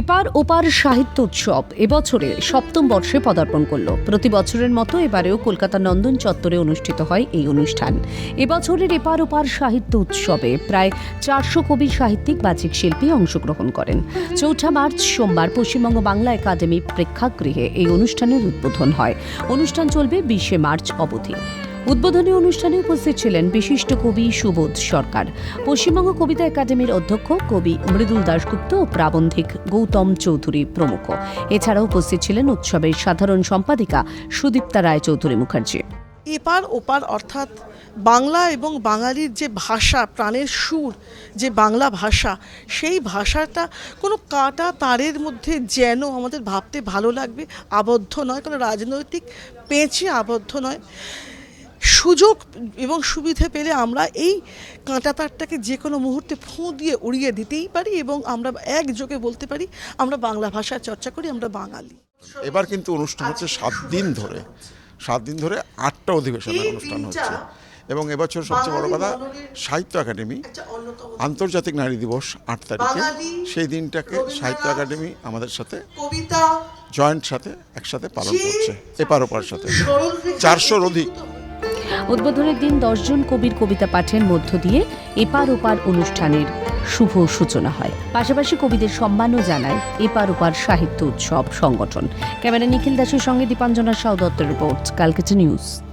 এপার ওপার সাহিত্য উৎসব এবছরে সপ্তম বর্ষে পদার্পণ করল। প্রতি বছরের মতো এবারেও কলকাতা নন্দন চত্বরে অনুষ্ঠিত হয় এই অনুষ্ঠান। এবছরের এপার ওপার সাহিত্য উৎসবে প্রায় চারশো কবি সাহিত্যিক বাচিক শিল্পী অংশগ্রহণ করেন। চৌঠা মার্চ সোমবার পশ্চিমবঙ্গ বাংলা একাডেমি প্রেক্ষাগৃহে এই অনুষ্ঠানের উদ্বোধন হয়। অনুষ্ঠান চলবে বিশে মার্চ অবধি। উদ্বোধনী অনুষ্ঠানে উপস্থিত ছিলেন বিশিষ্ট কবি সুবোধ সরকার। পশ্চিমবঙ্গ কবিতা একাডেমির অধ্যক্ষ কবি মৃদুল দাশগুপ্ত ও প্রাবন্ধিক গৌতম চৌধুরী প্রমুখ। এছাড়াও উপস্থিত ছিলেন উৎসবের সাধারণ সম্পাদিকা সুদীপ্তা রায় চৌধুরী মুখার্জি। এপার ওপার অর্থাৎ বাংলা এবং বাঙালির যে ভাষা, প্রাণের সুর, যে বাংলা ভাষা, সেই ভাষাটা কোনো কাটা তারের মধ্যে যেন আমাদের ভাবতে ভালো লাগবে, আবদ্ধ নয়, কোনো রাজনৈতিক পেঁচে আবদ্ধ নয়। সুযোগ এবং সুবিধে পেলে আমরা এই কাঁটা তারটাকে যে কোনো মুহূর্তে ফুঁ দিয়ে উড়িয়ে দিতেই পারি এবং আমরা একযোগে বলতে পারি আমরা বাংলা ভাষা চর্চা করি আমরা বাঙালি। এবার কিন্তু অনুষ্ঠান হচ্ছে সাত দিন ধরে সাত দিন ধরে আটটা অধিবেশনের অনুষ্ঠান হচ্ছে। এবং এবছর সবচেয়ে বড় কথা সাহিত্য একাডেমি আন্তর্জাতিক নারী দিবস আট তারিখে। সেই দিনটাকে সাহিত্য একাডেমি আমাদের সাথে জয়েন্ট সাথে একসাথে পালন করছে এপার ওপার সাথে। চারশোর অধিক উদ্বোধনের দিন দশজন কবির কবিতা পাঠের মধ্য দিয়ে এপার ওপার অনুষ্ঠানের শুভ সূচনা হয়। পাশাপাশি কবিদের সম্মানও জানায় এপার ওপার সাহিত্য উৎসব সংগঠন। ক্যামেরা নিখিল দাসের সঙ্গে দীপাঞ্জনা সাউ দত্তের রিপোর্ট, কালকেটা নিউজ।